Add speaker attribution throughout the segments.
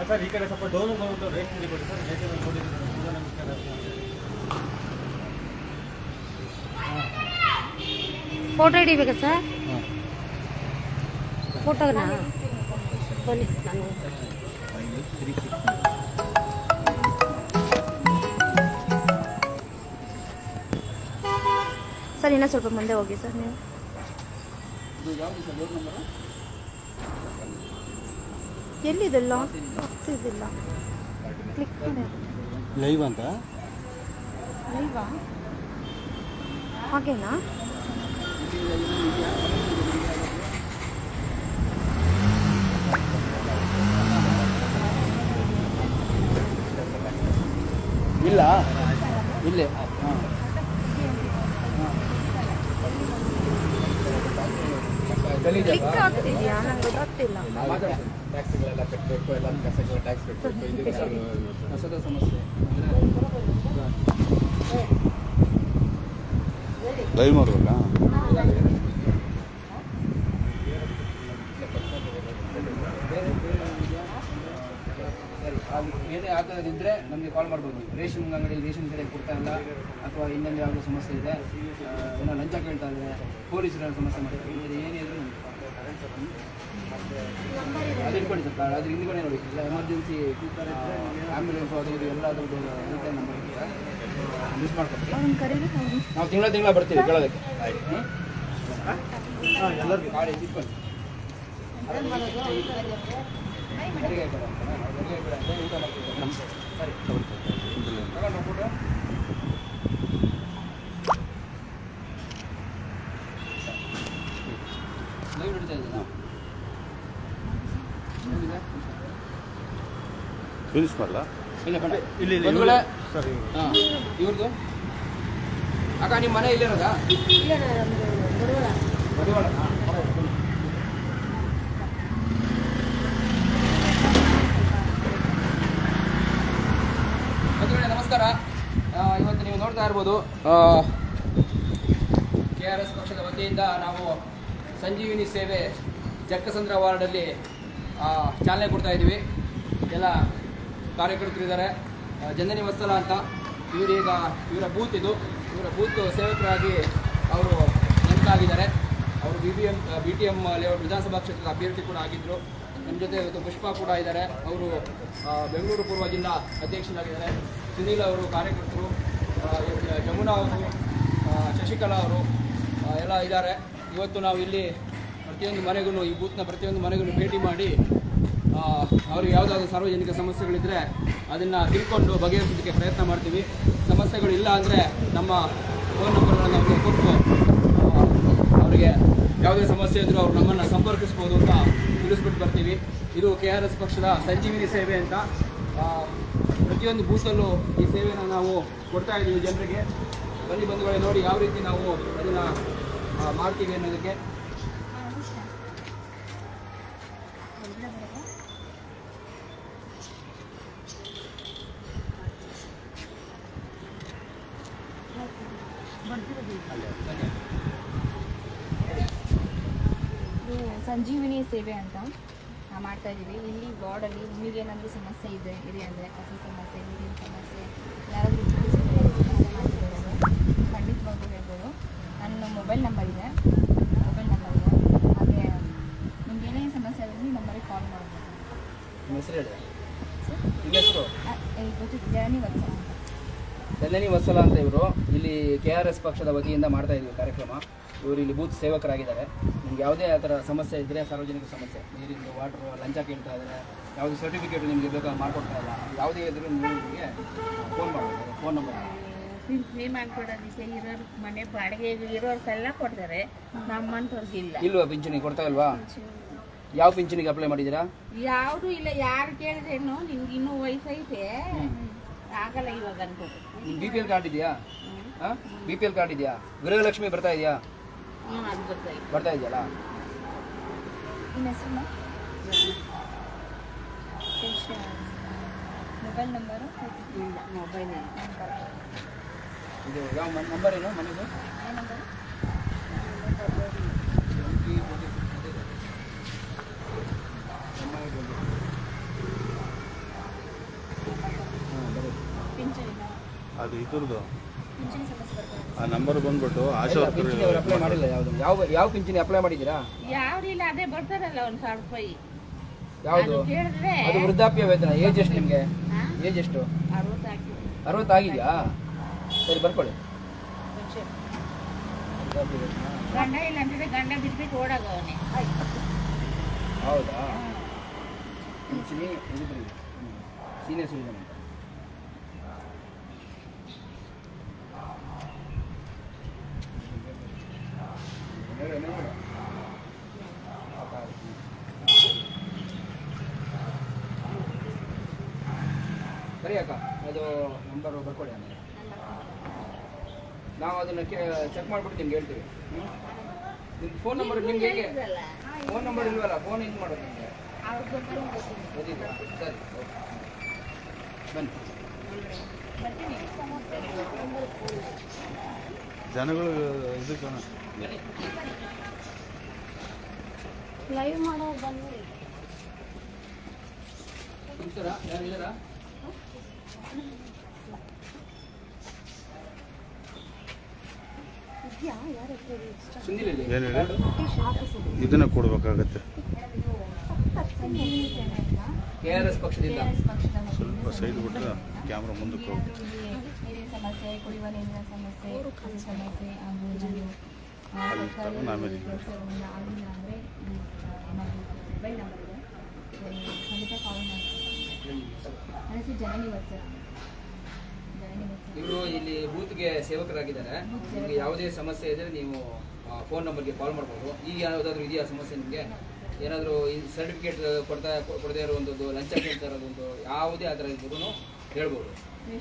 Speaker 1: Sir ಈ ಕಡೆ ಸ್ವಲ್ಪ ಡೌನ್ ಬಂದು ರೇಟ್ ಕೊಡಿ ಸರ್. ರೈಟ್ ಸೈಡ್ ನೋಡಿ ಸೂರ್ಯ ನಮಸ್ಕಾರ
Speaker 2: ಫೋಟೋ ಹಿಡಿಬೇಕಾ ಸರ್? ಫೋಟೋನಾ ಬನ್ನಿ ನಾನು ಸರ್ ಇನ್ನೂ ಸ್ವಲ್ಪ ಮುಂದೆ ಹೋಗಿ ಸರ್ ನೀವು. ಎಲ್ಲಿದೆ ಲಾಕ್ ಆಗ್ತಿದ್ದಿಲ್ಲ ಕ್ಲಿಕ್ ಮಾಡಿ.
Speaker 1: ಲೈವ್ ಅಂತ?
Speaker 2: ಲೈವಾ ಹಾಗೇನಾ?
Speaker 3: ಇಲ್ಲ. ಇಲ್ಲೇ.
Speaker 2: ಕ್ಲಿಕ್ ಆಗ್ತಿದ್ಯಾ? ನಂಗೆ ಗೊತ್ತಾಗ್ತಿಲ್ಲ
Speaker 3: ಟ್ಯಾಕ್ಸ್ಗಳೆಲ್ಲ ಕಟ್ಟಬೇಕು ಎಲ್ಲ ಕಸಗಳ ಟ್ಯಾಕ್ಸ್ ಕಟ್ಟಬೇಕು ಇದು ಕಸದ ಸಮಸ್ಯೆ?
Speaker 4: ಲೈವ್ ಮಾಡ್ಬೇಕಾ?
Speaker 3: ಏನೇ ಆಗೋದಿದ್ರೆ ನಮಗೆ ಕಾಲ್ ಮಾಡ್ಬೋದು. ರೇಷನ್ ಅಂಗಡಿ ರೇಷನ್ ಕಡೆ ಕೊಡ್ತಾ ಇಲ್ಲ ಅಥವಾ ಇನ್ನೊಂದು ಯಾವುದೋ ಸಮಸ್ಯೆ ಇದೆ ಏನೋ ಲಂಚ ಕೇಳ್ತಾ ಇದ್ದಾರೆ ಪೊಲೀಸರ ಸಮಸ್ಯೆ ಮಾಡ್ತಾರೆ ಏನೇ ಇದ್ರೂ ಸರ್ ಕಾರ್ಡ್ ಅದ್ರ ಹಿಂದ್ಗಡೆ ನೋಡಿ ಇಲ್ಲ ಎಮರ್ಜೆನ್ಸಿ ಆ್ಯಂಬುಲೆನ್ಸ್ ಅದು ಇದು ಎಲ್ಲ ಅದ್ರದ್ದು ಇರುತ್ತೆ ನಂಬರ್ ಯೂಸ್ ನಾವು ತಿಂಗಳ ತಿಂಗಳ ಬರ್ತೀವಿ ಕೇಳೋದಕ್ಕೆ
Speaker 1: ಹಾಂ ಎಲ್ಲರಿಗೂ
Speaker 3: ಮಾಡ್ತೀವಿ ನಮ್ಮ ಸರಿ ಲೈವ್ ಹಿಡಿತಾ ಇದ್ದೀನಾ ಹೇಗಿದೆ?
Speaker 4: ಫಿನಿಶ್ ಮಾಡಲ್ಲ
Speaker 3: ಇಲ್ಲ ಒಂದು ವೇಳೆ
Speaker 1: ಸರ್.
Speaker 3: ಹಾಂ ಇವ್ರದ್ದು ಅಕ್ಕ ನಿಮ್ಮ ಮನೆ ಇಲ್ಲಿರೋದಾ
Speaker 2: ಇಲ್ಲ ಬಡವಳ.
Speaker 3: ನಮಸ್ಕಾರ. ಆ, ಇವತ್ತು ನೀವು ನೋಡ್ತಾ ಇರ್ಬೋದು ಕೆ ಆರ್ ಎಸ್ ಪಕ್ಷದ ವತಿಯಿಂದ ನಾವು ಸಂಜೀವಿನಿ ಸೇವೆ ಜಕ್ಕಸಂದ್ರ ವಾರ್ಡಲ್ಲಿ ಆ, ಚಾಲನೆ ಕೊಡ್ತಾ ಇದ್ದೀವಿ. ಎಲ್ಲ ಕಾರ್ಯಕರ್ತರಿದ್ದಾರೆ ಇದ್ದಾರೆ. ಜನನಿ ವತ್ಸಲ ಅಂತ ಇವರೀಗ ಇವರ ಬೂತ್ ಇದು. ಇವರ ಬೂತ್ ಸೇವಕರಾಗಿ ಅವರು ನೇಮಕ ಅವರು B B M B T M layout ವಿಧಾನಸಭಾ ಕ್ಷೇತ್ರದ ಅಭ್ಯರ್ಥಿ ಕೂಡ ಆಗಿದ್ದರು ನಮ್ಮ ಜೊತೆ ಇವತ್ತು ಪುಷ್ಪಾ ಕೂಡ ಇದ್ದಾರೆ. ಅವರು ಬೆಂಗಳೂರು ಪೂರ್ವ ಜಿಲ್ಲಾ ಅಧ್ಯಕ್ಷರಾಗಿದ್ದಾರೆ. ಸುನೀಲ್ ಅವರು ಕಾರ್ಯಕರ್ತರು ಜಮುನಾ ಅವರು ಶಶಿಕಲಾ ಅವರು ಎಲ್ಲ ಇದ್ದಾರೆ. ಇವತ್ತು ನಾವು ಇಲ್ಲಿ ಪ್ರತಿಯೊಂದು ಮನೆಗೂ ಈ ಬೂತ್ನ ಪ್ರತಿಯೊಂದು ಮನೆಗೂ ಭೇಟಿ ಮಾಡಿ ಅವ್ರಿಗೆ ಯಾವುದಾದ್ರು ಸಾರ್ವಜನಿಕ ಸಮಸ್ಯೆಗಳಿದ್ದರೆ ಅದನ್ನು ತಿಳ್ಕೊಂಡು ಬಗೆಹರಿಸೋದಕ್ಕೆ ಪ್ರಯತ್ನ ಮಾಡ್ತೀವಿ. ಸಮಸ್ಯೆಗಳು ಇಲ್ಲ ಅಂದರೆ ನಮ್ಮ ಫೋನ್ ನಂಬರ್ಗಳನ್ನು ಅವರಿಗೆ ಕೊಟ್ಟು ಅವರಿಗೆ ಯಾವುದೇ ಸಮಸ್ಯೆ ಇದ್ದರೂ ಅವ್ರು ನಮ್ಮನ್ನು ಸಂಪರ್ಕಿಸ್ಬೋದು ಅಂತ ತಿಳಿಸ್ಬಿಟ್ಟು ಬರ್ತೀವಿ. ಇದು ಕೆ ಆರ್ ಎಸ್ ಪಕ್ಷದ ಸಂಜೀವಿನಿ ಸೇವೆ ಅಂತ ಪ್ರತಿಯೊಂದು ಬೂತಲ್ಲೂ ಈ ಸೇವೆಯನ್ನು ನಾವು ಕೊಡ್ತಾ ಇದ್ದೀವಿ ಜನರಿಗೆ. ಬನ್ನಿ ಬಂಧುಗಳೇ ನೋಡಿ ಯಾವ ರೀತಿ ನಾವು ಅದನ್ನು ಮಾಡ್ತೀವಿ ಅನ್ನೋದಕ್ಕೆ
Speaker 5: ಇದು ಸಂಜೀವಿನಿ ಸೇವೆ ಅಂತ ನಾವು ಮಾಡ್ತಾ ಇದ್ದೀವಿ. ಇಲ್ಲಿ ವಾರ್ಡಲ್ಲಿ ನಿಮಗೇನಾದರೂ ಸಮಸ್ಯೆ ಇದೆ ಇದೆ ಅಂದರೆ ಕಸ ಸಮಸ್ಯೆ ನೀರಿನ ಸಮಸ್ಯೆ ಯಾರಾದರೂ ಸಮಸ್ಯೆ ಖಂಡಿತವಾಗ್ಲೂ ಹೇಳ್ಬೋದು. ನನ್ನ ಮೊಬೈಲ್ ನಂಬರ್ ಇದೆ. ಮೊಬೈಲ್ ನಂಬರ್ ಇದೆ. ಹಾಗೆ ನಿಮ್ಗೆ ಏನೇ ಸಮಸ್ಯೆ ಆದರೂ ಈ ನಂಬರಿಗೆ ಕಾಲ್ ಮಾಡ್ಬೋದು. ಜರ್ನಿ ವತ್ಸಲ ಅಂತ.
Speaker 3: ಚಂದನಿ ವತ್ಸಲ ಅಂತ ಇವರು. ಇಲ್ಲಿ ಕೆ ಆರ್ ಎಸ್ ಪಕ್ಷದ ವತಿಯಿಂದ ಮಾಡ್ತಾ ಇದ್ದೀವಿ ಕಾರ್ಯಕ್ರಮ. ಇವರು ಇಲ್ಲಿ ಬೂತ್ ಸೇವಕರಾಗಿದ್ದಾರೆ. ನಿಮ್ಗೆ ಯಾವುದೇ ಆ ಥರ ಸಮಸ್ಯೆ ಇದ್ದರೆ ಸಾರ್ವಜನಿಕ ಸಮಸ್ಯೆ ನೀರಿಂದು ವಾಟರ್ ಲಂಚ ಕೇಳ್ತಾ ಇದ್ದಾರೆ ಯಾವುದೇ ಸರ್ಟಿಫಿಕೇಟ್ ನಿಮಗೆ ಬೇಕಾದ್ರೆ ಮಾಡಿಕೊಡ್ತಾ ಇಲ್ಲ ಯಾವುದೇ ಇದ್ರೂ ನೀವು ನಿಮಗೆ ಫೋನ್ ಮಾಡ್ಬೋದು ಫೋನ್ ನಂಬರ್
Speaker 6: ಇರೋರು ಮನೆ ಬಾಡಿಗೆ ಇರೋರ್ಗೆಲ್ಲ ಕೊಡ್ತಾರೆ ನಮ್ಮಂತವ್ರಿಗಿಲ್ಲ
Speaker 3: ಇಲ್ವಾ ಪಿಂಚಣಿ ಕೊಡ್ತಾ ಇಲ್ವಾ? ಯಾವ ಪಿಂಚಣಿಗೆ ಅಪ್ಲೈ ಮಾಡಿದ್ದೀರಾ?
Speaker 6: ಯಾವುದು ಇಲ್ಲ ಯಾರು ಕೇಳಿದ್ರೇನು ನಿಮ್ಗೆ ಇನ್ನೂ ವಯಸ್ಸೈತೆ ಆಗಲ್ಲ ಇವಾಗ
Speaker 3: ಬಿ ಪಿ ಎಲ್ ಕಾರ್ಡ್ ಇದೆಯಾ? ಬಿ ಪಿ ಎಲ್ ಕಾರ್ಡ್ ಇದೆಯಾ? ಗೃಹಲಕ್ಷ್ಮಿ ಬರ್ತಾ ಇದೆಯಾ? ಬರ್ತಾ ಇದೆಯಲ್ಲ?
Speaker 5: Mobile number?
Speaker 6: ಇಲ್ಲ ಮೊಬೈಲ್
Speaker 3: ಇದು ಯಾವ ನಂಬರ್ ಏನು
Speaker 5: ಮನೆಗೆ
Speaker 4: ಅದು ಇದ್ರದ್ದು. ಆ ನಂಬರ್ ಬಂದ್ಬಿಟ್ಟು ಆಶಾ
Speaker 3: ಪಿಂಚಣಿ ಅವ್ರು ಅಪ್ಲೈ ಮಾಡಿಲ್ಲ ಯಾವುದು? ಯಾವ ಯಾವ ಪಿಂಚಣಿ ಅಪ್ಲೈ ಮಾಡಿದ್ದೀರಾ?
Speaker 6: ಯಾವ್ದಿಲ್ಲ ಅದೇ ಬರ್ತಾರಲ್ಲ ಒಂದು ಸಾವಿರ ರೂಪಾಯಿ.
Speaker 3: ಯಾವುದು?
Speaker 6: ಅದು ಕೇಳಿದ್ರೆ
Speaker 3: ಅದು ವೃದ್ಧಾಪ್ಯ ವೇತನ ಏಜ್ ಎಷ್ಟು ನಿಮಗೆ? ಏಜ್ ಎಷ್ಟು?
Speaker 6: ಅರವತ್ತು ಆಗಿದೆಯಾ?
Speaker 3: ಅರವತ್ತಾಗಿದೆಯಾ ಸರಿ ಬರ್ಕೊಳ್ಳಿ.
Speaker 6: ಗಂಡ ಇಲ್ಲ ಅಂತಿದ್ರೆ ಗಂಡ ಬಿಟ್ಬಿಟ್ಟು ಓಡಾಗವನೆ
Speaker 3: ಹೌದಾ? ಪಿಂಚಣಿ ಸೀನಿಯರ್ ಸಿಟಿಸನ್ ಅಂತ ಹೇಳು, ಹೇಳು, ಹೇಳು. ಸರಿ ಅಕ್ಕ, ಅದು ನಂಬರ್ ಬರ್ಕೊಳ್ಳಿ ಆಮೇಲೆ. ನಾವು ಅದನ್ನು ಚೆಕ್ ಮಾಡ್ಬಿಟ್ಟು ನಿಮ್ಗೆ ಹೇಳ್ತೀವಿ. ನಿಮ್ಮ ಫೋನ್ ನಂಬರ್ ನಿಮ್ಗೆ ಹೇಗೆ? ಫೋನ್ ನಂಬರ್ ಇಲ್ವಲ್ಲ ಫೋನ್ ಹೆಂಗೆ ಮಾಡೋದು ನಿಮಗೆ. ಸರಿ ಬನ್ನಿ.
Speaker 4: ಜನಗಳು ಇದಕ್ಕೆ
Speaker 2: ಲೈವ್ ಮಾಡೋ ಬಂದ್ರಿ
Speaker 4: ಇದನ್ನ ಕೊಡ್ಬೇಕಾಗತ್ತೆ. ಸ್ವಲ್ಪ ಸೈಡ್ ಬಿಟ್ಟರೆ ಕ್ಯಾಮ್ರಾ ಮುಂದಕ್ಕೆ ಹೋಗಿ.
Speaker 5: ನೀರಿನ ಸಮಸ್ಯೆ ಕುಡಿಯುವ ನೀರಿನ ಸಮಸ್ಯೆ ಸಮಸ್ಯೆ ಹಾಗೂ
Speaker 4: ಅಲ್ಲಿ ತಗೊಂಡು ಆಮೇಲೆ
Speaker 3: ಇವರು ಇಲ್ಲಿ ಬೂತ್ಗೆ ಸೇವಕರಾಗಿದ್ದಾರೆ. ನಿಮಗೆ ಯಾವುದೇ ಸಮಸ್ಯೆ ಇದ್ರೆ ನೀವು ಫೋನ್ ನಂಬರ್ಗೆ ಕಾಲ್ ಮಾಡ್ಬೋದು. ಈಗ ಯಾವುದಾದ್ರೂ ಇದೆಯಾ ಸಮಸ್ಯೆ ನಿಮಗೆ? ಏನಾದರೂ ಈ ಸರ್ಟಿಫಿಕೇಟ್ ಕೊಡ್ತಾ ಕೊಡದೇ ಇರುವಂಥದ್ದು ಲಂಚ ಕೇಳ್ತಾ ಇರೋದೊಂದು ಯಾವುದೇ ಆ ಥರ ಇದ್ರೂ ಹೇಳ್ಬೋದು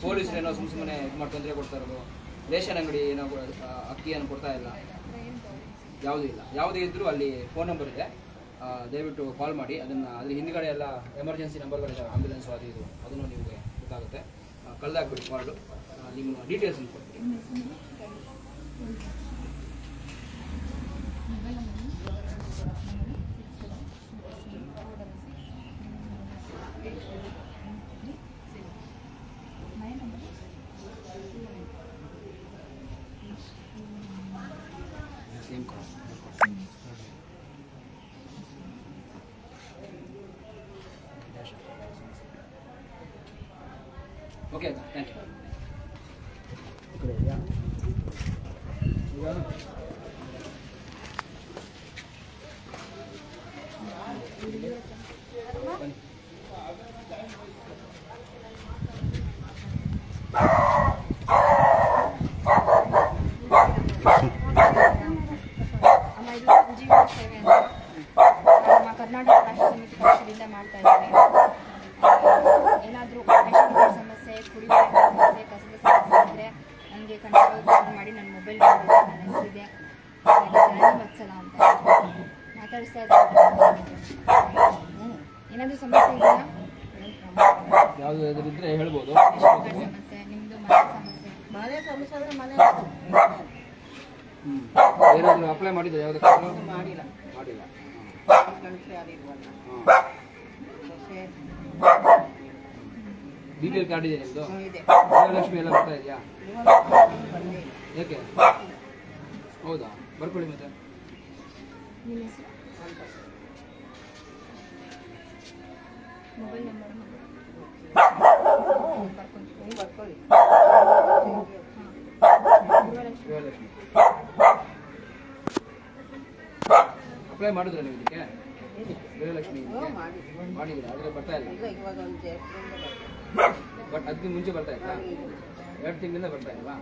Speaker 3: ಪೊಲೀಸರು ಏನೋ ಸುಮ್ಮ ಸುಮ್ಮನೆ ಇದು ಮಾಡಿ ತೊಂದರೆ ಕೊಡ್ತಾ ಇರೋದು. ರೇಷನ್ ಅಂಗಡಿ ಏನೋ ಅಕ್ಕಿ ಅಕ್ಕಿಯನ್ನು ಕೊಡ್ತಾ ಇಲ್ಲ. ಯಾವುದೂ ಇಲ್ಲ. ಯಾವುದೇ ಇದ್ದರೂ ಅಲ್ಲಿ ಫೋನ್ ನಂಬರ್ ಇದೆ. ದಯವಿಟ್ಟು ಕಾಲ್ ಮಾಡಿ. ಅದನ್ನು ಅದ್ರ ಹಿಂದ್ಗಡೆ ಎಲ್ಲ ಎಮರ್ಜೆನ್ಸಿ ನಂಬರ್ಗಳಿದೆ ಆಂಬ್ಯುಲೆನ್ಸ್ ಅದು ಇದು, ಅದನ್ನು ನಿಮಗೆ ಗೊತ್ತಾಗುತ್ತೆ. ಕಳೆದಾಗ್ಬಿಟ್ಟು ಕಾಲು ನಿಮ್ಮ ಡೀಟೇಲ್ಸ್ ಕೊಡ್ತೀನಿ
Speaker 5: ಮೊಬೈಲ್ ಮನೆ number
Speaker 3: same call okay thank you ಈಗ ಬನ್ನಿ
Speaker 5: ಅಮ್ಮ ಇದು ಸಂಜೀವಿನಿ ಸೇವೆ ಅಂತ ನಮ್ಮ ಕರ್ನಾಟಕ ರಾಷ್ಟ್ರ ಸಮಿತಿ ಪಕ್ಷದಿಂದ ಮಾಡ್ತಾ ಇದ್ದೇವೆ ಏನಾದರೂ ಸಮಸ್ಯೆ ಕುಡಿಯುವ ನೀರಿನ ಸಮಸ್ಯೆ ಕಸದ ಸಮಸ್ಯೆ ಇದ್ದರೆ ನನಗೆ ಖಂಡಿತ ಕಾಲ್ ಮಾಡಿ ನನ್ನ ಮೊಬೈಲ್ ನನ್ನ ಹೆಸರಿದೆ ಜನನಿ ವತ್ಸಲ ಅಂತ ಮಾತಾಡಿಸ್ತಾ ಇದ್ದೀನಿ ಏನಾದರೂ ಸಮಸ್ಯೆ ಇದೆಯಾ
Speaker 3: ಯಾವುದು ಇದ್ರೆ ಹೇಳ್ಬೋದು
Speaker 5: ರೇಷನ್ ಕಾರ್ಡ್ ಸಮಸ್ಯೆ ನಿಮ್ಮದು ಮನೆ ಸಮಸ್ಯೆ
Speaker 6: ಮನೆ ಸಮಸ್ಯೆ ಅಂದ್ರೆ ಮನೆ
Speaker 3: ಹ್ಞೂ ಏನಾದರೂ ಅಪ್ಲೈ ಮಾಡಿದ್ರೆ ಯಾವುದೇ
Speaker 6: ಮಾಡಿಲ್ಲ.
Speaker 3: ಮಾಡಿಲ್ಲ. ಬಿ ಪಿ ಎಲ್ ಕಾರ್ಡ್ ಇದೆ. ನಿಮ್ಮದು
Speaker 6: ಲಕ್ಷ್ಮಿ
Speaker 3: ಗೃಹಲಕ್ಷ್ಮಿ ಎಲ್ಲ ಬರ್ತಾ ಇದೆಯಾ? ಏಕೆ? ಹೌದಾ? ಬರ್ಕೊಳ್ಳಿ ಮತ್ತೆ.
Speaker 5: ಮೊಬೈಲ್ ನಂಬರ್ ಬರ್ಕೊಂಡು
Speaker 6: ಬರ್ಕೊಳ್ಳಿ
Speaker 5: ಗೃಹಲಕ್ಷ್ಮಿ
Speaker 3: ಗೃಹಲಕ್ಷ್ಮಿ ಅಪ್ಲೈ ಮಾಡಿದ್ರ ನೀವು ಇದಕ್ಕೆ? ಗೃಹಲಕ್ಷ್ಮಿ
Speaker 6: ಹ್ಞೂ
Speaker 3: ಇದಕ್ಕೆ?
Speaker 6: ಮಾಡಿ.
Speaker 3: ಮಾಡಿದ್ದೀರಾ? ಆದರೆ ಬರ್ತಾ ಇಲ್ಲ.
Speaker 6: ಈಗ ಇವಾಗ ಒಂದು ಏಪ್ರಿಲಿಂದ
Speaker 3: ಬಟ್ ಅದಕ್ಕೆ ಮುಂಚೆ ಬರ್ತಾ ಇತ್ತಾ? ಎರಡು ತಿಂಗಳಿಂದ ಬರ್ತಾ ಇಲ್ವಾ?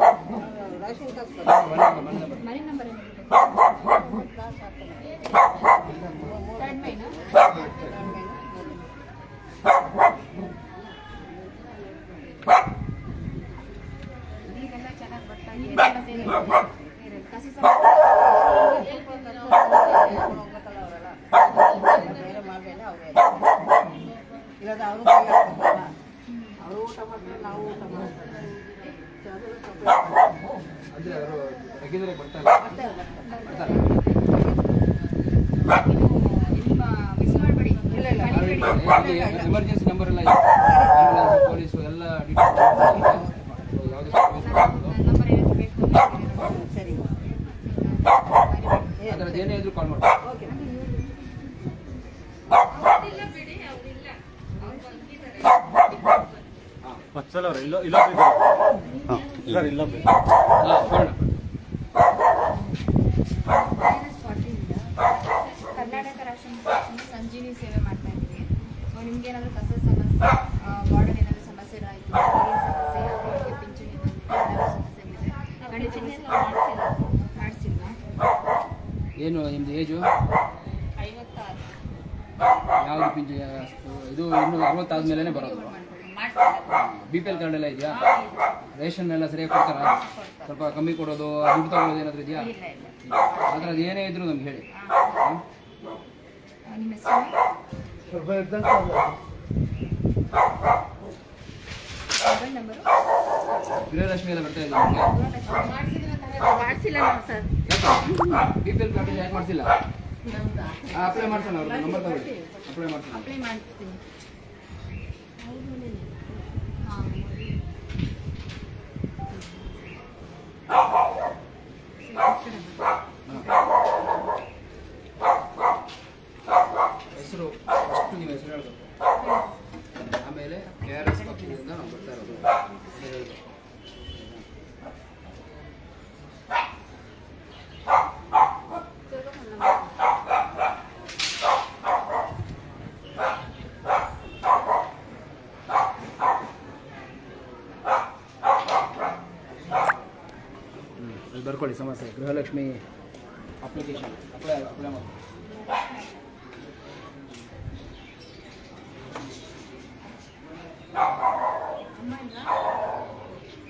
Speaker 6: ಬರ್ತಾರೆ ರೇಷನ್ ಕಾರ್ಡ್
Speaker 3: ಮನೆ ನಂಬರ್, ತೆಗೆದರೆ
Speaker 6: ಬರ್ತಾರೆ.
Speaker 3: ಎಮರ್ಜೆನ್ಸಿ ನಂಬರ್ ಎಲ್ಲ ಪೊಲೀಸು ಎಲ್ಲ ಯಾವುದೇ ಏನೇ ಇದ್ರು ಕಾಲ್
Speaker 1: ಮಾಡ್ತಾರೆ. ಇಲ್ಲ
Speaker 3: ಇಲ್ಲ
Speaker 5: ಇಲ್ಲ. ಇಲ್ಲ ಮುಖಂಡರು ಸೇವೆ ಮಾಡ್ತಾ ಇದ್ದೀವಿ. ಸೊ ನಿಮ್ಗೆ ಏನಾದರೂ ಕಸದ ಸಮಸ್ಯೆ ಬಾರ್ಡರ್ ಏನಾದರೂ ಸಮಸ್ಯೆ ಆಯಿತು. ಸಮಸ್ಯೆ ಅವರಿಗೆ ಪಿಂಚಣಿ ಬಂದಿದೆ ಏನಾದರೂ ಸಮಸ್ಯೆ ಇದೆ ಖಂಡಿತ ಮಾಡಿಸಿಲ್ವಾ?
Speaker 3: ಏನು ನಿಮ್ದು ಏಜು
Speaker 5: ಐವತ್ತಾರು.
Speaker 3: ಯಾವುದು ಪಿಂಚ ಇದು ಇನ್ನು ಅರವತ್ತಾದ್ಮೇಲೆ ಬರೋದು. ಬಿ ಪಿ ಎಲ್ ಕಾರ್ಡ್ ಎಲ್ಲ ಇದೆಯಾ? ರೇಷನ್ ಎಲ್ಲ ಸರಿಯಾಗಿ ಕೊಡ್ತಾರ? ಸ್ವಲ್ಪ ಕಮ್ಮಿ ಕೊಡೋದು ದುಡ್ಡು ತಗೊಳ್ಳೋದು ಏನಾದರೂ ಇದೆಯಾ?
Speaker 5: ಇಲ್ಲ ಇಲ್ಲ.
Speaker 3: ಆ ಥರದ್ದು ಏನೇ ಇದ್ರೂ ನಮ್ಗೆ ಹೇಳಿ.
Speaker 5: ನಿಮ್ಮ ಮೊಬೈಲ್ ನಂಬರು?
Speaker 3: ಗೃಹಲಕ್ಷ್ಮಿ ಎಲ್ಲ ಬರ್ತಾ ಇಲ್ಲ
Speaker 2: ಮಾಡಿಸಿಲ್ಲ sir.
Speaker 3: B P L card ಯಾಕೆ ಮಾಡಿಸಿಲ್ಲ ಅಪ್ಲೈ ಮಾಡ್ತಾನೆ ಅವ್ರದ್ದು ನಂಬರ್ ತಗೊಳ್ಳಿ. ಅಪ್ಲೈ ಮಾಡ್ಸೋಣ.
Speaker 5: ಅಪ್ಲೈ ಮಾಡ್ತೀನಿ
Speaker 3: ಹೆಸರು ಫಸ್ಟ್ ನೀವು ಹೆಸರು ಹೇಳ್ಬೇಕು ಆಮೇಲೆ ಕೆ ಆರ್ ಎಸ್ ಪಕ್ಷದಿಂದ ನಾವು ಬರ್ತಾ ಇರೋದು ಅದು ಹೇಳ್ಬೇಕು. ಹ್ಮ್, ಅಲ್ಲಿ ಬರ್ಕೊಳ್ಳಿ ಸಮಸ್ಯೆ ಗೃಹಲಕ್ಷ್ಮಿ ಅಪ್ಲಿಕೇಶನ್ ಅಪ್ಲೈ ಅಪ್ಲೈ ಮಾಡಿ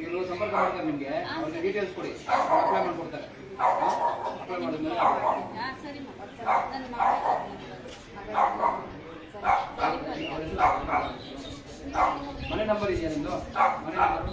Speaker 3: ಇವರು ಸಂಪರ್ಕ ಮಾಡ್ತಾರೆ ನಿಮಗೆ ಅವ್ರಿಗೆ ಡೀಟೇಲ್ಸ್ ಕೊಡಿ. ಅಪ್ಲೈ ಮಾಡ್ಕೊಡ್ತಾರೆ. ಅಪ್ಲೈ ಮಾಡಿದ್ಮೇಲೆ
Speaker 2: ಸರಿ
Speaker 3: ಮನೆ ನಂಬರ್ ಇದೆಯಾ ನಿಮ್ಮದು ಮನೆ ನಂಬರು?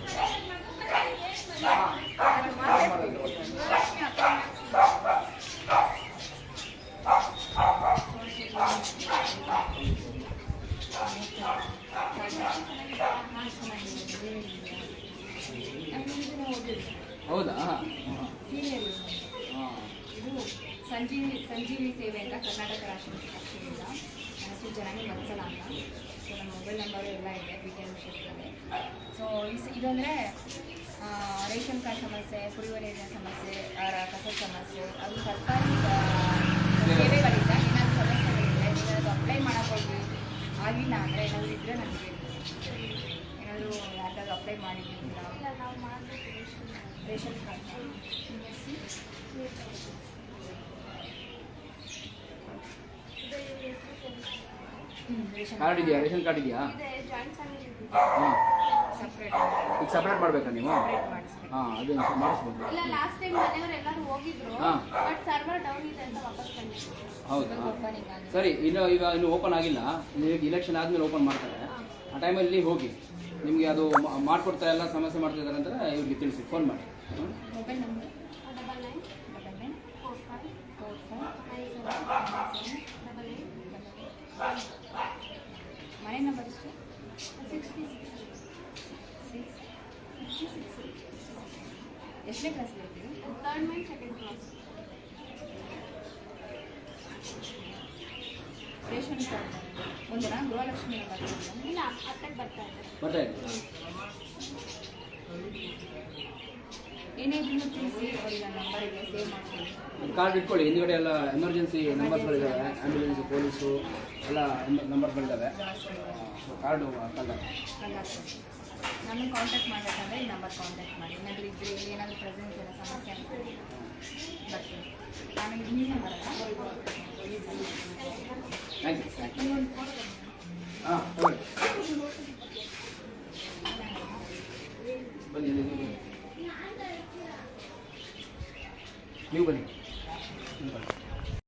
Speaker 5: ಸೊ ಇದಂದರೆ ರೇಷನ್ ಕಾರ್ಡ್ ಸಮಸ್ಯೆ ಕುಡಿಯುವ ನೀರಿನ ಸಮಸ್ಯೆ ಕಸದ ಸಮಸ್ಯೆ ಅದು ಸರ್ಕಾರಿ ಸೇವೆಗಳಿಂದ ಏನಾದರೂ ಸಮಸ್ಯೆಗಳಿದೆ ಏನಾದರೂ ಅಪ್ಲೈ ಮಾಡೋಕ್ಕೋಗಿ ಆಗಿಲ್ಲ ಅಂದರೆ ಏನಾದರೂ ಇದ್ದರೆ ನನಗೆ ಏನಾದರೂ ಯಾರ್ದಾದ್ರು ಅಪ್ಲೈ
Speaker 2: ಮಾಡಿದ್ದೀವಿ
Speaker 5: ರೇಷನ್ ಕಾರ್ಡ್.
Speaker 3: ಕಾರ್ಡ್ ಇದೆಯಾ? ರೇಷನ್ ಕಾರ್ಡ್ ಇದೆಯಾ? ಹಾಂ.
Speaker 5: ಸಪ್ರೇಟ್
Speaker 3: ಈಗ ಸಪ್ರೇಟ್ ಮಾಡಬೇಕಾ ನೀವು
Speaker 5: ಸಪ್ರೇಟ್ ಮಾಡಿಸ್ಬೇಕು
Speaker 3: ಹಾಂ ಅದು ಮಾಡಿಸ್ಬೋದು
Speaker 2: ಇಲ್ಲ ಲಾಸ್ಟ್ ಟೈಮ್ ಮನೆಯವರು ಎಲ್ಲರೂ ಹೋಗಿದ್ರು
Speaker 3: ಹಾ.
Speaker 2: ಬಟ್ ಸರ್ವರ್ ಡೌನ್ ಇದೆ ಅಂತ ವಾಪಸ್ ಬಂದಿದ್ರು
Speaker 3: ಹೌದಾ ಸರಿ ಇನ್ನು ಈಗ ಇನ್ನು ಓಪನ್ ಆಗಿಲ್ಲ ನೀವು ಇಲೆಕ್ಷನ್ ಆದಮೇಲೆ ಓಪನ್ ಮಾಡ್ತಾರೆ ಆ ಟೈಮಲ್ಲಿ ಹೋಗಿ ನಿಮಗೆ ಅದು ಮಾ- ಮಾಡ್ಕೊಡ್ತಾರೆ ಎಲ್ಲ ಸಮಸ್ಯೆ ಮಾಡ್ತಿದ್ದಾರೆ ಅಂತ ಇವ್ರಿಗೆ ತಿಳಿಸಿ ಫೋನ್ ಮಾಡಿ ಹ್ಮ್?
Speaker 5: Mobile number
Speaker 2: double nine
Speaker 5: double nine
Speaker 2: four five
Speaker 5: four four
Speaker 2: nine seven double eight
Speaker 5: ಮನೆ ನಂಬರ್ ಎಷ್ಟು ಎಷ್ಟನೇ ಕ್ಲಾಸ್ ಬರ್ತೀವಿ
Speaker 2: ಥರ್ಡ್ ಮೈನ್ ಸೆಕೆಂಡ್ ಕ್ಲಾಸ್
Speaker 5: ರೇಷನ್ ಕಾರ್ಡ್ ಒಂದಿನ? ಗೃಹಲಕ್ಷ್ಮಿ ಬರ್ತೀವಿ
Speaker 2: ಇಲ್ಲ ಅತ್ತಕ್ಕೆ ಬರ್ತಾ ಇದ್ದಾರೆ
Speaker 3: ಬರ್ತಾ ಇದೆ.
Speaker 5: ಏನೇ ಇದ್ರೂ ತಿಳಿಸಿ? ಅವರಿಗೆ ನಂಬರಿಗೆ ಸೇವ್ ಮಾಡ್ಕೊಳ್ಳಿ.
Speaker 3: ಕಾರ್ಡ್ ಇಟ್ಕೊಳ್ಳಿ. ಹಿಂದ್ಗಡೆ ಎಲ್ಲ ಎಮರ್ಜೆನ್ಸಿ ನಂಬರ್ಗಳಿದ್ದಾವೆ ಆಂಬ್ಯುಲೆನ್ಸ್ ಪೊಲೀಸು ಎಲ್ಲ ನಂಬರ್ಗಳಿದ್ದಾವೆ ಕಾರ್ಡು ಹಾಕಲ್ಲ
Speaker 5: ನಮ್ಮನ್ನು ಕಾಂಟ್ಯಾಕ್ಟ್ ಮಾಡಬೇಕಂದ್ರೆ ಈ ನಂಬರ್ ಕಾಂಟ್ಯಾಕ್ಟ್ ಮಾಡಿ. ಏನಾದರೂ ಇದ್ದರೆ ಇಲ್ಲಿ ಏನಾದರೂ ಪ್ರೆಸೆಂಟ್ ಏನೋ ಸಮಸ್ಯೆ ಬರ್ತೀನಿ. ಆಮೇಲೆ ನಿಮ್ಮ
Speaker 3: ನಂಬರ್ ನೀವು ಬನ್ನಿ. ನೀವು ಬನ್ನಿ.